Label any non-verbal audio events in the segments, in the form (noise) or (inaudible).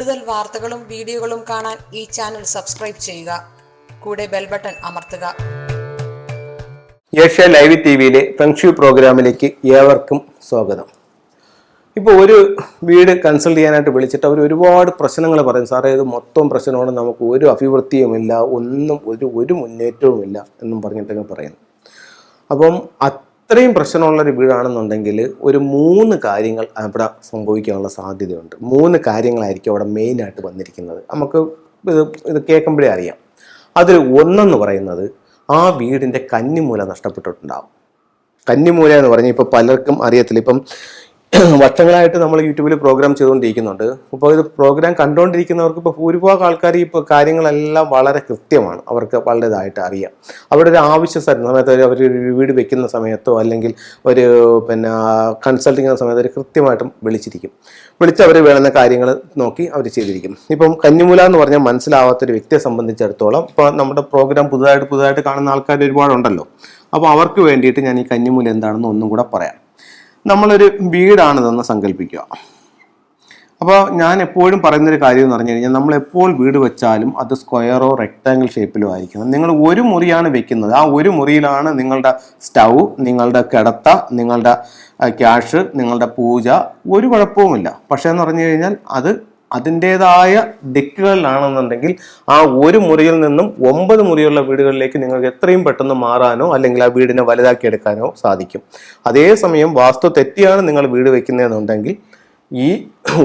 കൂടുതൽ വാർത്തകളും വീഡിയോകളും കാണാൻ ഈ ചാനൽ സബ്സ്ക്രൈബ് ചെയ്യുക. കൂടെ ബെൽ ബട്ടൺ അമർത്തുക. ഏഷ്യ ലൈവ് ടി വിയിലെ ഫെങ്ഷു പ്രോഗ്രാമിലേക്ക് ഏവർക്കും സ്വാഗതം. ഇപ്പോൾ ഒരു വീട് കൺസൾട്ട് ചെയ്യാനായിട്ട് വിളിച്ചിട്ട് അവർ ഒരുപാട് പ്രശ്നങ്ങൾ പറയും. സാറേ ഇത് മൊത്തം പ്രശ്നമാണ്. നമുക്ക് ഒരു അഭിവൃദ്ധിയുമില്ല. ഒന്നും ഒരു ഒരു മുന്നേറ്റവുമില്ല എന്നും പറഞ്ഞിട്ടൊക്കെ പറയുന്നു. അപ്പം അത്രയും പ്രശ്നമുള്ളൊരു വീടാണെന്നുണ്ടെങ്കിൽ ഒരു മൂന്ന് കാര്യങ്ങൾ അവിടെ സംഭവിക്കാനുള്ള സാധ്യതയുണ്ട്. മൂന്ന് കാര്യങ്ങളായിരിക്കും അവിടെ മെയിനായിട്ട് വന്നിരിക്കുന്നത്. നമുക്ക് ഇത് ഇത് കേൾക്കുമ്പോഴേ അറിയാം. അതിൽ ഒന്നെന്ന് പറയുന്നത് ആ വീടിന്റെ കന്നിമൂല നഷ്ടപ്പെട്ടിട്ടുണ്ടാവും. കന്നിമൂല എന്ന് പറഞ്ഞാൽ ഇപ്പോൾ പലർക്കും അറിയത്തില്ല. ഇപ്പം വർഷങ്ങളായിട്ട് നമ്മൾ യൂട്യൂബിൽ പ്രോഗ്രാം ചെയ്തുകൊണ്ടിരിക്കുന്നുണ്ട്. അപ്പോൾ ഇത് പ്രോഗ്രാം കണ്ടുകൊണ്ടിരിക്കുന്നവർക്ക് ഇപ്പോൾ ഭൂരിഭാഗം ആൾക്കാർ ഈ കാര്യങ്ങളെല്ലാം വളരെ കൃത്യമാണ്. അവർക്ക് വളരെതായിട്ട് അറിയാം. അവരുടെ ഒരു ആവശ്യ സമയത്ത് അവർ ഒരു വീട് വെക്കുന്ന സമയത്തോ അല്ലെങ്കിൽ ഒരു പിന്നെ കൺസൾട്ടിങ് സമയത്ത് അവർ കൃത്യമായിട്ടും വിളിച്ചിരിക്കും. വിളിച്ച് അവർ വേണ്ടുന്ന കാര്യങ്ങൾ നോക്കി അവർ ചെയ്തിരിക്കും. ഇപ്പം കന്നിമൂല എന്ന് പറഞ്ഞാൽ മനസ്സിലാവാത്തൊരു വ്യക്തിയെ സംബന്ധിച്ചിടത്തോളം ഇപ്പോൾ നമ്മുടെ പ്രോഗ്രാം പുതുതായിട്ട് പുതുതായിട്ട് കാണുന്ന ആൾക്കാർ ഒരുപാടുണ്ടല്ലോ. അപ്പോൾ അവർക്ക് വേണ്ടിയിട്ട് ഞാൻ ഈ കന്നിമൂല എന്താണെന്ന് ഒന്നും കൂടെ പറയാം. നമ്മളൊരു വീടാണിതെന്ന് സങ്കല്പിക്കുക അപ്പോൾ ഞാൻ എപ്പോഴും പറയുന്നൊരു കാര്യം എന്ന് പറഞ്ഞു കഴിഞ്ഞാൽ നമ്മൾ എപ്പോൾ വീട് വെച്ചാലും അത് സ്ക്വയറോ റെക്റ്റാങ്കിൾ ഷേപ്പിലോ ആയിരിക്കണം. നിങ്ങൾ ഒരു മുറിയാണ് വെക്കുന്നത്. ആ ഒരു മുറിയിലാണ് നിങ്ങളുടെ സ്റ്റൗ നിങ്ങളുടെ കിടത്ത നിങ്ങളുടെ ക്യാഷ് നിങ്ങളുടെ പൂജ. ഒരു കുഴപ്പവുമില്ല. പക്ഷേ എന്ന് പറഞ്ഞു കഴിഞ്ഞാൽ അത് അതിന്റെതായ ദിക്കുകളിലാണെന്നുണ്ടെങ്കിൽ ആ ഒരു മുറിയിൽ നിന്നും ഒമ്പത് മുറിയുള്ള വീടുകളിലേക്ക് നിങ്ങൾക്ക് എത്രയും പെട്ടെന്ന് മാറാനോ അല്ലെങ്കിൽ ആ വീടിനെ വലുതാക്കി എടുക്കാനോ സാധിക്കും അതേസമയം വാസ്തു തെറ്റിയാണ് നിങ്ങൾ വീട് വെക്കുന്നതെന്നുണ്ടെങ്കിൽ ഈ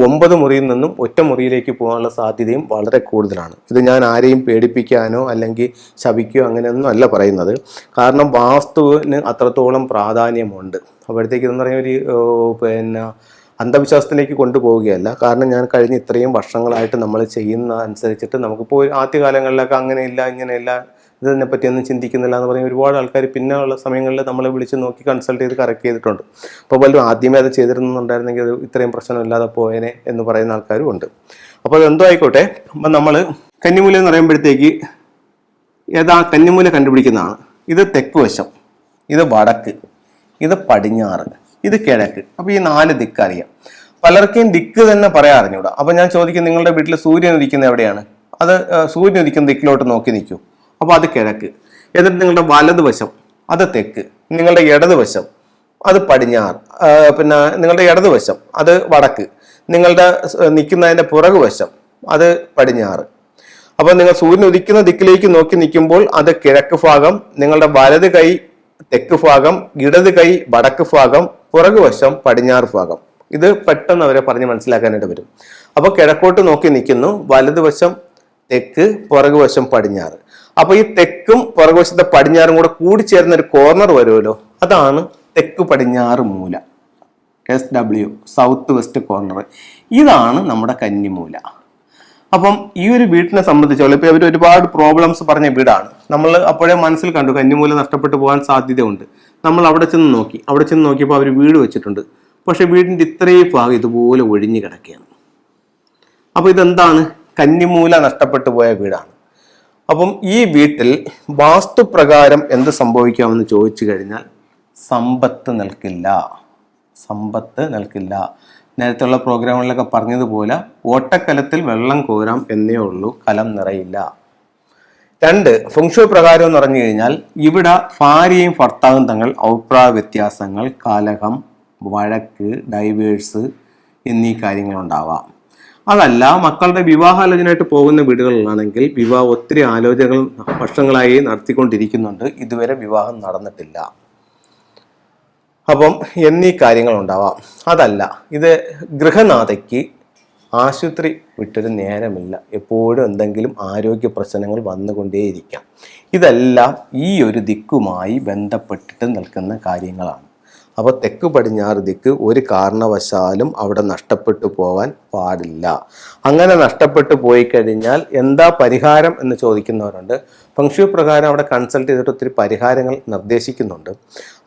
ഒമ്പത് മുറിയിൽ നിന്നും ഒറ്റ മുറിയിലേക്ക് പോകാനുള്ള സാധ്യതയും വളരെ കൂടുതലാണ്. ഇത് ഞാൻ ആരെയും പേടിപ്പിക്കാനോ അല്ലെങ്കിൽ ശപിക്കുകയോ അങ്ങനെയൊന്നും അല്ല പറയുന്നത്. കാരണം വാസ്തുവിന് അത്രത്തോളം പ്രാധാന്യമുണ്ട്. അപ്പോഴത്തേക്ക് എന്ന് പറയുന്ന ഒരു പിന്നെ അന്ധവിശ്വാസത്തിലേക്ക് കൊണ്ടുപോവുകയല്ല. കാരണം ഞാൻ കഴിഞ്ഞ ഇത്രയും വർഷങ്ങളായിട്ട് നമ്മൾ ചെയ്യുന്ന അനുസരിച്ചിട്ട് നമുക്കിപ്പോൾ ആദ്യകാലങ്ങളിലൊക്കെ അങ്ങനെയില്ല ഇങ്ങനെയില്ല ഇതിനെ പറ്റിയൊന്നും ചിന്തിക്കുന്നില്ല എന്ന് പറഞ്ഞ് ഒരുപാട് ആൾക്കാർ പിന്നെ ഉള്ള സമയങ്ങളിൽ നമ്മളെ വിളിച്ച് നോക്കി കൺസൾട്ട് ചെയ്ത് കറക്റ്റ് ചെയ്തിട്ടുണ്ട്. അപ്പോൾ വല്ലതും ആദ്യമേ അത് ചെയ്തിരുന്നുണ്ടായിരുന്നെങ്കിൽ അത് ഇത്രയും പ്രശ്നമില്ലാതെ പോയേനെ എന്ന് പറയുന്ന ആൾക്കാരും ഉണ്ട്. അപ്പോൾ അതെന്തോ ആയിക്കോട്ടെ അപ്പം നമ്മൾ കന്നിമൂല എന്ന് പറയുമ്പോഴത്തേക്ക് ഏതാ കന്നിമൂല കണ്ടുപിടിക്കുന്നതാണ്. ഇത് തെക്ക് വശം ഇത് വടക്ക് ഇത് പടിഞ്ഞാറ്. ഇത് കിഴക്ക്. അപ്പൊ ഈ നാല് ദിക്ക് അറിയാം. പലർക്കും ദിക്ക് തന്നെ പറയാൻ അറിഞ്ഞൂടാ. അപ്പൊ ഞാൻ ചോദിക്കും നിങ്ങളുടെ വീട്ടിൽ സൂര്യൻ ഉദിക്കുന്നത് എവിടെയാണ്? അത് സൂര്യൻ ഉദിക്കുന്ന ദിക്കിലോട്ട് നോക്കി നിൽക്കൂ. അപ്പൊ അത് കിഴക്ക്. എന്നിട്ട് നിങ്ങളുടെ വലതുവശം അത് തെക്ക്. നിങ്ങളുടെ ഇടതുവശം അത് പടിഞ്ഞാറ്. പിന്നെ നിങ്ങളുടെ ഇടതുവശം അത് വടക്ക്. നിങ്ങളുടെ നിൽക്കുന്നതിന്റെ പുറകുവശം അത് പടിഞ്ഞാറ്. അപ്പൊ നിങ്ങൾ സൂര്യൻ ഉദിക്കുന്ന ദിക്കിലേക്ക് നോക്കി നിൽക്കുമ്പോൾ അത് കിഴക്ക് ഭാഗം നിങ്ങളുടെ വലത് കൈ തെക്ക് ഭാഗം ഇടത് കൈ വടക്ക് ഭാഗം പുറകുവശം പടിഞ്ഞാറ് ഭാഗം. ഇത് പെട്ടെന്ന് അവരെ പറഞ്ഞ് മനസ്സിലാക്കാനായിട്ട് വരും അപ്പൊ കിഴക്കോട്ട് നോക്കി നിൽക്കുന്നു. വലതുവശം തെക്ക് പുറകുവശം പടിഞ്ഞാറ്. അപ്പൊ ഈ തെക്കും പുറകുവശത്തെ പടിഞ്ഞാറും കൂടെ കൂടിച്ചേർന്ന ഒരു കോർണർ വരുമല്ലോ? അതാണ് തെക്ക് പടിഞ്ഞാറ് മൂല. S W south west corner ഇതാണ് നമ്മുടെ കന്നിമൂല. അപ്പം ഈ ഒരു വീട്ടിനെ സംബന്ധിച്ചോളം ഇപ്പൊ ഇവർ ഒരുപാട് പ്രോബ്ലംസ് പറഞ്ഞ വീടാണ്. നമ്മൾ അപ്പോഴേ മനസ്സിൽ കണ്ടു കന്നിമൂല നഷ്ടപ്പെട്ടു പോകാൻ സാധ്യതയുണ്ട്. നമ്മൾ അവിടെ ചെന്ന് നോക്കി. അവിടെ ചെന്ന് നോക്കിയപ്പോൾ അവർ വീട് വെച്ചിട്ടുണ്ട്. പക്ഷെ വീടിന്റെ ഇത്രയും ഭാഗം ഇതുപോലെ ഒഴിഞ്ഞു കിടക്കുകയാണ്. അപ്പൊ ഇതെന്താണ്? കന്നിമൂല നഷ്ടപ്പെട്ടു പോയ വീടാണ്. അപ്പം ഈ വീട്ടിൽ വാസ്തുപ്രകാരം എന്ത് സംഭവിക്കാമെന്ന് ചോദിച്ചു കഴിഞ്ഞാൽ സമ്പത്ത് നിൽക്കില്ല. സമ്പത്ത് നിൽക്കില്ല. നേരത്തെയുള്ള പ്രോഗ്രാമുകളിലൊക്കെ പറഞ്ഞതുപോലെ ഓട്ടക്കലത്തിൽ വെള്ളം കോരാം എന്നേ ഉള്ളൂ കലം നിറയില്ല. രണ്ട് ഫുങ്ഷു പ്രകാരം എന്ന് പറഞ്ഞു കഴിഞ്ഞാൽ ഇവിടെ ഭാര്യയും ഭർത്താവും തങ്ങൾ അഭിപ്രായ വ്യത്യാസങ്ങൾ കലഹം വഴക്ക് ഡൈവേഴ്സ് എന്നീ കാര്യങ്ങളുണ്ടാവാം. അതല്ല മക്കളുടെ വിവാഹാലോചനയായിട്ട് പോകുന്ന വീടുകളിലാണെങ്കിൽ വിവാഹം ഒത്തിരി ആലോചനകൾ വർഷങ്ങളായി നടത്തിക്കൊണ്ടിരിക്കുന്നുണ്ട്. ഇതുവരെ വിവാഹം നടന്നിട്ടില്ല. അപ്പം എന്നീ കാര്യങ്ങൾ ഉണ്ടാവാം അതല്ല ഇത് ഗൃഹനാഥയ്ക്ക് ആശുപത്രി വിട്ടൊരു നേരമില്ല. എപ്പോഴും എന്തെങ്കിലും ആരോഗ്യ പ്രശ്നങ്ങൾ വന്നുകൊണ്ടേയിരിക്കാം. ഇതെല്ലാം ഈ ഒരു ദിക്കുമായി ബന്ധപ്പെട്ടിട്ട് നിൽക്കുന്ന കാര്യങ്ങളാണ്. അപ്പോൾ തെക്ക് പടിഞ്ഞാറ് ദിക്ക് ഒരു കാരണവശാലും അവിടെ നഷ്ടപ്പെട്ടു പോകാൻ പാടില്ല. അങ്ങനെ നഷ്ടപ്പെട്ടു പോയി കഴിഞ്ഞാൽ എന്താ പരിഹാരം എന്ന് ചോദിക്കുന്നവരുണ്ട്. ഫംഗ്ഷു പ്രകാരം അവിടെ കൺസൾട്ട് ചെയ്തിട്ട് ഒത്തിരി പരിഹാരങ്ങൾ നിർദ്ദേശിക്കുന്നുണ്ട്.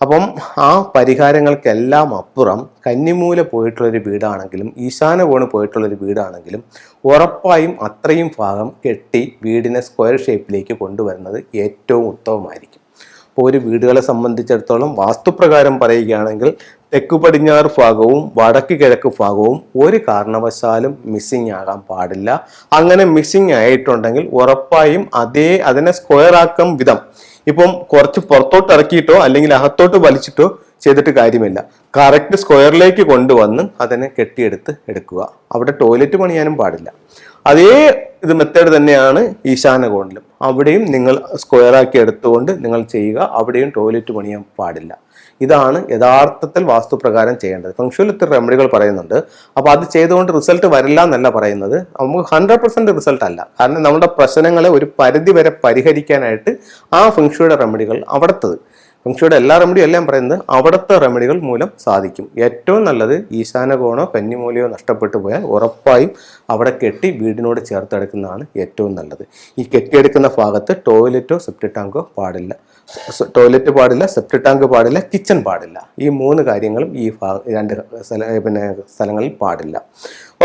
അപ്പം ആ പരിഹാരങ്ങൾക്കെല്ലാം അപ്പുറം കന്നിമൂല പോയിട്ടുള്ളൊരു വീടാണെങ്കിലും ഈശാന കോണ് പോയിട്ടുള്ളൊരു വീടാണെങ്കിലും ഉറപ്പായും അത്രയും ഭാഗം കെട്ടി വീടിനെ സ്ക്വയർ ഷേപ്പിലേക്ക് കൊണ്ടുവരുന്നത് ഏറ്റവും ഉത്തമമായിരിക്കും. അപ്പോൾ ഒരു വീടുകളെ സംബന്ധിച്ചിടത്തോളം വാസ്തുപ്രകാരം പറയുകയാണെങ്കിൽ തെക്ക് പടിഞ്ഞാറ് ഭാഗവും വടക്ക് കിഴക്ക് ഭാഗവും ഒരു കാരണവശാലും മിസ്സിംഗ് ആകാൻ പാടില്ല. അങ്ങനെ മിസ്സിംഗ് ആയിട്ടുണ്ടെങ്കിൽ ഉറപ്പായും അതേ അതിനെ സ്ക്വയർ ആക്കും വിധം ഇപ്പം കുറച്ച് പുറത്തോട്ട് ഇറക്കിയിട്ടോ അല്ലെങ്കിൽ അകത്തോട്ട് വലിച്ചിട്ടോ ചെയ്തിട്ട് കാര്യമില്ല. കറക്റ്റ് സ്ക്വയറിലേക്ക് കൊണ്ടുവന്ന് അതിനെ കെട്ടിയെടുത്ത് എടുക്കുക. അവിടെ ടോയ്ലറ്റ് പണിയാനും പാടില്ല. അതേ ഇത് മെത്തേഡ് തന്നെയാണ് ഈശാന കോണിലും. അവിടെയും നിങ്ങൾ സ്ക്വയർ ആക്കി എടുത്തുകൊണ്ട് നിങ്ങൾ ചെയ്യുക. അവിടെയും ടോയ്ലറ്റ് പണിയാൻ പാടില്ല. ഇതാണ് യഥാർത്ഥത്തിൽ വാസ്തുപ്രകാരം ചെയ്യേണ്ടത്. ഫംഗ്ഷനിൽ ഇത്ര റെമഡികൾ പറയുന്നുണ്ട്. അപ്പോൾ അത് ചെയ്തുകൊണ്ട് റിസൾട്ട് വരില്ല എന്നല്ല പറയുന്നത്. നമുക്ക് ഹൺഡ്രഡ് പെർസെന്റ് റിസൾട്ട് അല്ല. കാരണം നമ്മുടെ പ്രശ്നങ്ങളെ ഒരു പരിധി വരെ പരിഹരിക്കാനായിട്ട് ആ ഫംഗ്ഷയുടെ റെമഡികൾ അവിടുത്തത്. ഫംഗ്ഷയുടെ എല്ലാ റെമഡിയും എല്ലാം പറയുന്നത് അവിടുത്തെ റെമഡികൾ മൂലം സാധിക്കും. ഏറ്റവും നല്ലത് ഈശാനകോണോ കന്നിമൂലയോ നഷ്ടപ്പെട്ടു പോയാൽ ഉറപ്പായും അവിടെ കെട്ടി വീടിനോട് ചേർത്തെടുക്കുന്നതാണ് ഏറ്റവും നല്ലത്. ഈ കെട്ടിയെടുക്കുന്ന ഭാഗത്ത് ടോയ്ലറ്റോ സെപ്റ്റി ടാങ്കോ പാടില്ല. ടോയ്ലറ്റ് പാടില്ല സെപ്റ്റി ടാങ്ക് പാടില്ല കിച്ചൺ പാടില്ല. ഈ മൂന്ന് കാര്യങ്ങളും ഈ രണ്ട് സ്ഥല പിന്നെ സ്ഥലങ്ങളിൽ പാടില്ല.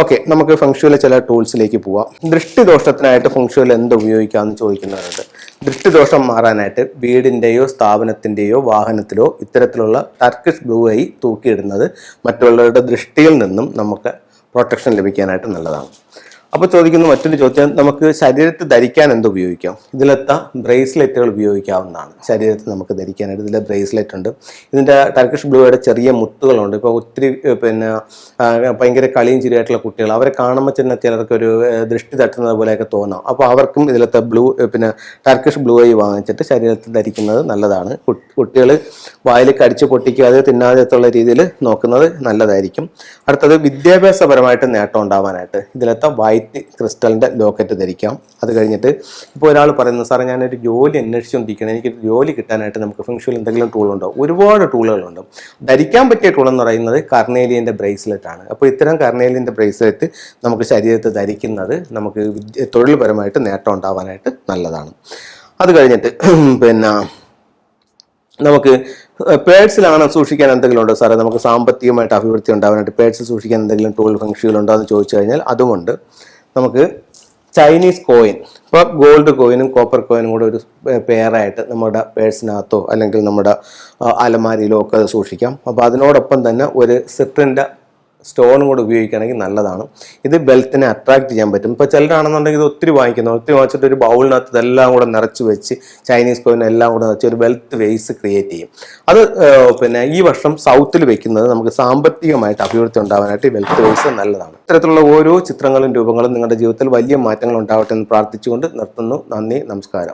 ഓക്കെ നമുക്ക് ഫംഗ്ഷുവിലെ ചില ടൂൾസിലേക്ക് പോവാം. ദൃഷ്ടിദോഷത്തിനായിട്ട് ഫംഗ്ഷുവിൽ എന്ത് ഉപയോഗിക്കാമെന്ന് ചോദിക്കുന്നവരുണ്ട്. ദൃഷ്ടിദോഷം മാറാനായിട്ട് വീടിന്റെയോ സ്ഥാപനത്തിന്റെയോ വാഹനത്തിലോ ഇത്തരത്തിലുള്ള ടർക്കിഷ് ബ്ലൂ ഐ തൂക്കിയിടുന്നത് മറ്റുള്ളവരുടെ ദൃഷ്ടിയിൽ നിന്നും നമുക്ക് പ്രൊട്ടക്ഷൻ ലഭിക്കാനായിട്ട് നല്ലതാണ്. അപ്പോൾ ചോദിക്കുന്ന മറ്റൊരു ചോദ്യം. നമുക്ക് ശരീരത്തിൽ ധരിക്കാൻ എന്ത് ഉപയോഗിക്കാം? ഇതിലെത്ത ബ്രേസ്ലെറ്റുകൾ ഉപയോഗിക്കാവുന്നതാണ്. ശരീരത്തിൽ നമുക്ക് ധരിക്കാനായിട്ട് ഇതിലെ ബ്രേസ്ലെറ്റ് ഉണ്ട്. ഇതിന്റെ ടർക്കിഷ് ബ്ലൂയുടെ ചെറിയ മുത്തുകളുണ്ട്. ഇപ്പോൾ ഒത്തിരി പിന്നെ ഭയങ്കര കളിയും ചിരിയായിട്ടുള്ള കുട്ടികൾ അവരെ കാണുമ്പോൾ തന്നെ ചിലർക്ക് ഒരു ദൃഷ്ടി തട്ടുന്നത് പോലെയൊക്കെ തോന്നാം. അപ്പോൾ അവർക്കും ഇതിലത്തെ ബ്ലൂ പിന്നെ ടർക്കിഷ് ബ്ലൂ ആയി വാങ്ങിച്ചിട്ട് ശരീരത്തിൽ ധരിക്കുന്നത് നല്ലതാണ്. കുട്ടികൾ വായിൽ കടിച്ച് പൊട്ടിക്കാതെ തിന്നാതെത്തുള്ള രീതിയിൽ നോക്കുന്നത് നല്ലതായിരിക്കും. അടുത്തത് വിദ്യാഭ്യാസപരമായിട്ട് നേട്ടം ഉണ്ടാവാനായിട്ട് ഇതിലത്തെ വൈറ്റ് ക്രിസ്റ്റലിന്റെ ലോക്കറ്റ് ധരിക്കാം. അത് കഴിഞ്ഞിട്ട് ഇപ്പോൾ ഒരാൾ പറയുന്നത് സാറേ ഞാനൊരു ജോലി അന്വേഷിച്ചുകൊണ്ടിരിക്കണം എനിക്ക് ജോലി കിട്ടാനായിട്ട് നമുക്ക് ഫംഗ്ഷനിൽ എന്തെങ്കിലും ടൂളുണ്ടോ ഒരുപാട് ടൂളുകളുണ്ട് ധരിക്കാൻ പറ്റിയ ടൂൾ എന്ന് പറയുന്നത് കർണേലിയന്റെ ബ്രേസ്ലെറ്റ് ആണ്. അപ്പോൾ ഇത്തരം കർണേലിയന്റെ ബ്രേസ്ലെറ്റ് നമുക്ക് ശരീരത്ത് ധരിക്കുന്നത് നമുക്ക് തൊഴിൽപരമായിട്ട് നേട്ടം ഉണ്ടാവാനായിട്ട് നല്ലതാണ്. അത് കഴിഞ്ഞിട്ട് (clears throat) പിന്നെ നമുക്ക് പേഴ്സിലാണ് സൂക്ഷിക്കാൻ എന്തെങ്കിലും ഉണ്ടോ? സാറേ നമുക്ക് സാമ്പത്തികമായിട്ട് അഭിവൃദ്ധി ഉണ്ടാവാനായിട്ട് പേഴ്സിൽ സൂക്ഷിക്കാൻ എന്തെങ്കിലും ടൂൾ ഫംഗ്ഷനുകളുണ്ടോ എന്ന് ചോദിച്ചു കഴിഞ്ഞാൽ അതുമുണ്ട്. നമുക്ക് ചൈനീസ് കോയിൻ ഇപ്പോൾ ഗോൾഡ് കോയിനും കോപ്പർ കോയിനും കൂടെ ഒരു പെയറായിട്ട് നമ്മുടെ പേഴ്സിനകത്തോ അല്ലെങ്കിൽ നമ്മുടെ അലമാരിയിലോ ഒക്കെ സൂക്ഷിക്കാം. അപ്പോൾ അതിനോടൊപ്പം തന്നെ ഒരു സിട്രിന്റെ സ്റ്റോണും കൂടെ ഉപയോഗിക്കുകയാണെങ്കിൽ നല്ലതാണ്. ഇത് ബെൽത്തിനെ അട്രാക്ട് ചെയ്യാൻ പറ്റും. ഇപ്പോൾ ചിലരാണെന്നുണ്ടെങ്കിൽ ഇത് ഒത്തിരി വാങ്ങിക്കുന്നു. ഒത്തിരി വാങ്ങിച്ചിട്ട് ഒരു ബൗളിനകത്ത് ഇതെല്ലാം കൂടെ നിറച്ച് വെച്ച് ചൈനീസ് കോയിൻ എല്ലാം കൂടെ നിറച്ച് ഒരു ബെൽത്ത് വേസ് ക്രിയേറ്റ് ചെയ്യും. അത് പിന്നെ ഈ വർഷം സൗത്തിൽ വെക്കുന്നത് നമുക്ക് സാമ്പത്തികമായിട്ട് അഭിവൃദ്ധി ഉണ്ടാവാനായിട്ട് ഈ ബെൽത്ത് വേസ് നല്ലതാണ്. ഇത്തരത്തിലുള്ള ഓരോ ചിത്രങ്ങളും രൂപങ്ങളും നിങ്ങളുടെ ജീവിതത്തിൽ വലിയ മാറ്റങ്ങൾ ഉണ്ടാവട്ടെ എന്ന് പ്രാർത്ഥിച്ചുകൊണ്ട് നിർത്തുന്നു. നന്ദി നമസ്കാരം.